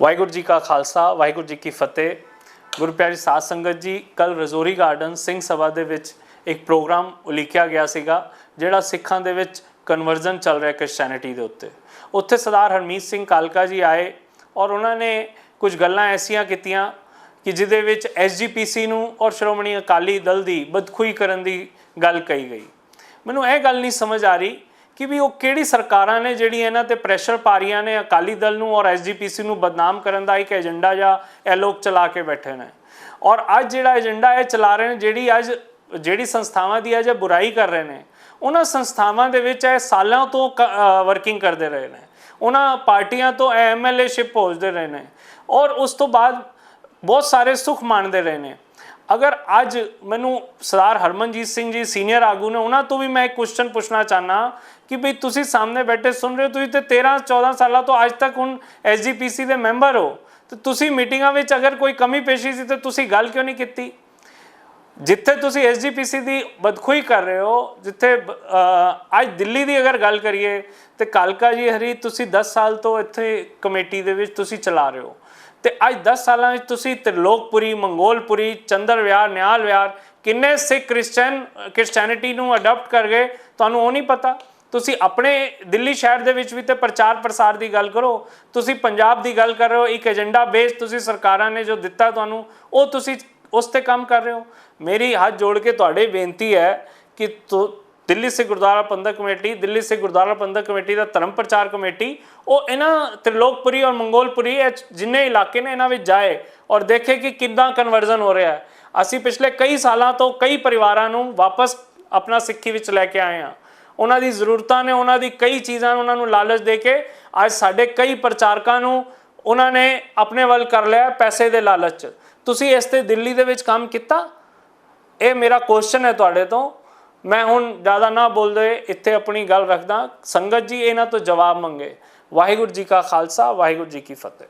ਵਾਹਿਗੁਰੂ ਜੀ ਕਾ ਖਾਲਸਾ, ਵਾਹਿਗੁਰੂ ਜੀ ਕੀ ਫਤਿਹ। ਗੁਰੂ ਪਿਆਰੀ ਸਾਧ ਸੰਗਤ ਜੀ ਕੱਲ ਰਜ਼ੋਰੀ ਗਾਰਡਨ ਸਿੰਘ ਸਭਾ ਦੇ ਵਿੱਚ ਇੱਕ ਪ੍ਰੋਗਰਾਮ ਉਲੀਕਿਆ ਗਿਆ ਸੀਗਾ, ਜਿਹੜਾ ਸਿੱਖਾਂ ਦੇ ਵਿੱਚ ਕਨਵਰਜਨ ਚੱਲ ਰਿਹਾ ਕ੍ਰਿਸਚੀਅਨਿਟੀ ਦੇ ਉੱਤੇ। ਉੱਥੇ ਸਰਦਾਰ ਹਰਮੀਤ ਸਿੰਘ ਕਾਲਕਾ ਜੀ ਆਏ ਔਰ ਉਹਨਾਂ ਨੇ ਕੁਝ ਗੱਲਾਂ ਐਸੀਆਂ ਕੀਤੀਆਂ ਕਿ ਜਿਹਦੇ ਵਿੱਚ ਐਸਜੀਪੀਸੀ ਨੂੰ ਔਰ ਸ਼੍ਰੋਮਣੀ ਅਕਾਲੀ ਦਲ ਦੀ ਬਦਖੁਈ ਕਰਨ ਦੀ ਗੱਲ ਕਹੀ ਗਈ। ਮੈਨੂੰ ਇਹ ਗੱਲ ਨਹੀਂ ਸਮਝ ਆ ਰਹੀ ਕਿ ਵੀ ਉਹ ਕਿਹੜੀ ਸਰਕਾਰਾਂ ਨੇ ਜਿਹੜੀ ਇਹਨਾਂ ਤੇ ਪ੍ਰੈਸ਼ਰ ਪਾ ਰਹੀਆਂ ਨੇ, ਅਕਾਲੀ ਦਲ ਨੂੰ ਔਰ ਐਸਜੀਪੀਸੀ ਨੂੰ ਬਦਨਾਮ ਕਰਨ ਦਾ ਇੱਕ ਏਜੰਡਾ ਜਾਂ ਇਹ ਲੋਕ ਚਲਾ ਕੇ ਬੈਠੇ ਨੇ। ਔਰ ਅੱਜ ਜਿਹੜਾ ਏਜੰਡਾ ਇਹ ਚਲਾ ਰਹੇ ਨੇ, ਜਿਹੜੀ ਅੱਜ ਜਿਹੜੀ ਸੰਸਥਾਵਾਂ ਦੀ ਅੱਜ ਬੁਰਾਈ ਕਰ ਰਹੇ ਨੇ, ਉਹਨਾਂ ਸੰਸਥਾਵਾਂ ਦੇ ਵਿੱਚ ਇਹ ਸਾਲਾਂ ਤੋਂ ਵਰਕਿੰਗ ਕਰਦੇ ਰਹੇ ਨੇ। ਉਹਨਾਂ ਪਾਰਟੀਆਂ ਤੋਂ ਐਮਐਲਏ ਸ਼ਿਪ ਪਹੁੰਚਦੇ ਰਹੇ ਨੇ। ਔਰ ਉਸ ਤੋਂ ਬਾਅਦ ਬਹੁਤ ਸਾਰੇ ਸੁਖ ਮਾਣਦੇ ਰਹੇ ਨੇ। ਅਗਰ ਅੱਜ ਮੈਨੂੰ ਸਰਦਾਰ ਹਰਮਨਜੀਤ ਸਿੰਘ ਜੀ ਸੀਨੀਅਰ ਆਗੂ ਨੇ ਉਹਨਾਂ ਤੋਂ ਵੀ ਮੈਂ ਇੱਕ ਕੁਐਸਚਨ ਪੁੱਛਣਾ ਚਾਹਨਾ ਕਿ ਭਈ ਤੁਸੀਂ ਸਾਹਮਣੇ ਬੈਠੇ ਸੁਣ ਰਹੇ ਹੋ, ਤੁਸੀਂ ਤੇ 13 14 ਸਾਲਾਂ ਤੋਂ ਅੱਜ ਤੱਕ ਹੁਣ ਐਸਜੀਪੀਸੀ ਦੇ ਮੈਂਬਰ ਹੋ, ਤੇ ਤੁਸੀਂ ਮੀਟਿੰਗਾਂ ਵਿੱਚ ਅਗਰ ਕੋਈ ਕਮੀ ਪੇਸ਼ੀ ਸੀ ਤੇ ਤੁਸੀਂ ਗੱਲ ਕਿਉਂ ਨਹੀਂ ਕੀਤੀ? ਜਿੱਥੇ ਤੁਸੀਂ ਐਸਜੀਪੀਸੀ ਦੀ ਬਦਖੁਈ ਕਰ ਰਹੇ ਹੋ, ਜਿੱਥੇ ਅੱਜ ਦਿੱਲੀ ਦੀ ਅਗਰ ਗੱਲ ਕਰੀਏ, ਤੇ ਕਾਲਕਾ ਜੀ ਹਰੀ, ਤੁਸੀਂ 10 ਸਾਲ ਤੋਂ ਇੱਥੇ ਕਮੇਟੀ ਦੇ ਵਿੱਚ ਤੁਸੀਂ ਚਲਾ ਰਹੇ ਹੋ। ਤੇ ਅੱਜ 10 ਸਾਲਾਂ ਵਿੱਚ ਤੁਸੀਂ ਤ੍ਰਿਲੋਕਪੁਰੀ, ਮੰਗੋਲਪੁਰੀ ਚੰਦਰ ਵਿਹਾਰ ਨਿਹਾਲ ਵਿਹਾਰ ਕਿੰਨੇ ਸਿੱਖ ਕ੍ਰਿਸਚੀਅਨ ਕ੍ਰਿਸਚੀਅਨਿਟੀ ਨੂੰ ਅਡਾਪਟ ਕਰ ਗਏ, ਤੁਹਾਨੂੰ ਉਹ ਨਹੀਂ ਪਤਾ? ਤੁਸੀਂ ਆਪਣੇ ਦਿੱਲੀ ਸ਼ਹਿਰ ਦੇ ਵਿੱਚ ਵੀ ਤੇ ਪ੍ਰਚਾਰ ਪ੍ਰਸਾਰ ਦੀ ਗੱਲ ਕਰੋ, ਤੁਸੀਂ ਪੰਜਾਬ ਦੀ ਗੱਲ ਕਰ ਰਹੇ ਹੋ, ਇੱਕ ਏਜੰਡਾ ਬੇਸ ਤੁਸੀਂ ਸਰਕਾਰਾਂ ਨੇ ਜੋ ਦਿੱਤਾ ਤੁਹਾਨੂੰ, ਉਹ ਤੁਸੀਂ ਉਸ ਤੇ ਕੰਮ ਕਰ ਰਹੇ ਹੋ। ਮੇਰੀ ਹੱਥ ਜੋੜ ਕੇ ਤੁਹਾਡੇ ਬੇਨਤੀ ਹੈ ਕਿ ਤੁ- ਦਿੱਲੀ ਸਿੱਖ ਗੁਰਦੁਆਰਾ ਪ੍ਰਬੰਧਕ ਕਮੇਟੀ, ਦਿੱਲੀ ਸਿੱਖ ਗੁਰਦੁਆਰਾ ਪ੍ਰਬੰਧਕ ਕਮੇਟੀ ਦਾ ਧਰਮ ਪ੍ਰਚਾਰ ਕਮੇਟੀ, ਉਹ ਇਹਨਾਂ ਤ੍ਰਿਲੋਕਪੁਰੀ ਔਰ ਮੰਗੋਲਪੁਰੀ ਜਿੰਨੇ ਇਲਾਕੇ ਨੇ ਇਹਨਾਂ ਵਿੱਚ ਜਾਏ ਔਰ ਦੇਖੇ ਕਿ ਕਿੱਦਾਂ ਕਨਵਰਜ਼ਨ ਹੋ ਰਿਹਾ ਹੈ। ਅਸੀਂ ਪਿਛਲੇ ਕਈ ਸਾਲਾਂ ਤੋਂ ਕਈ ਪਰਿਵਾਰਾਂ ਨੂੰ ਵਾਪਸ ਆਪਣਾ ਸਿੱਖੀ ਵਿੱਚ ਲੈ ਕੇ ਆਏ ਹਾਂ। ਉਹਨਾਂ ਦੀ ਜ਼ਰੂਰਤਾਂ ਨੇ, ਉਹਨਾਂ ਦੀ ਕਈ ਚੀਜ਼ਾਂ ਨੂੰ, ਉਹਨਾਂ ਨੂੰ ਲਾਲਚ ਦੇ ਕੇ ਅੱਜ ਸਾਡੇ ਕਈ ਪ੍ਰਚਾਰਕਾਂ ਨੂੰ ਉਹਨਾਂ ਨੇ ਆਪਣੇ ਵੱਲ ਕਰ ਲਿਆ ਪੈਸੇ ਦੇ ਲਾਲਚ ਤੁਸੀਂ ਇਸ ਤੇ ਦਿੱਲੀ ਦੇ ਵਿੱਚ ਕੰਮ ਕੀਤਾ? ਇਹ ਮੇਰਾ ਕੁਐਸਚਨ ਹੈ ਤੁਹਾਡੇ ਤੋਂ। ਮੈਂ ਹੁਣ ਜ਼ਿਆਦਾ ਨਾ ਬੋਲਦੇ ਇੱਥੇ ਆਪਣੀ ਗੱਲ ਰੱਖਦਾ। ਸੰਗਤ ਜੀ, ਇਹਨਾਂ ਤੋਂ ਜਵਾਬ ਮੰਗੇ। ਵਾਹਿਗੁਰੂ ਜੀ ਕਾ ਖਾਲਸਾ, ਵਾਹਿਗੁਰੂ ਜੀ ਕੀ ਫਤਿਹ।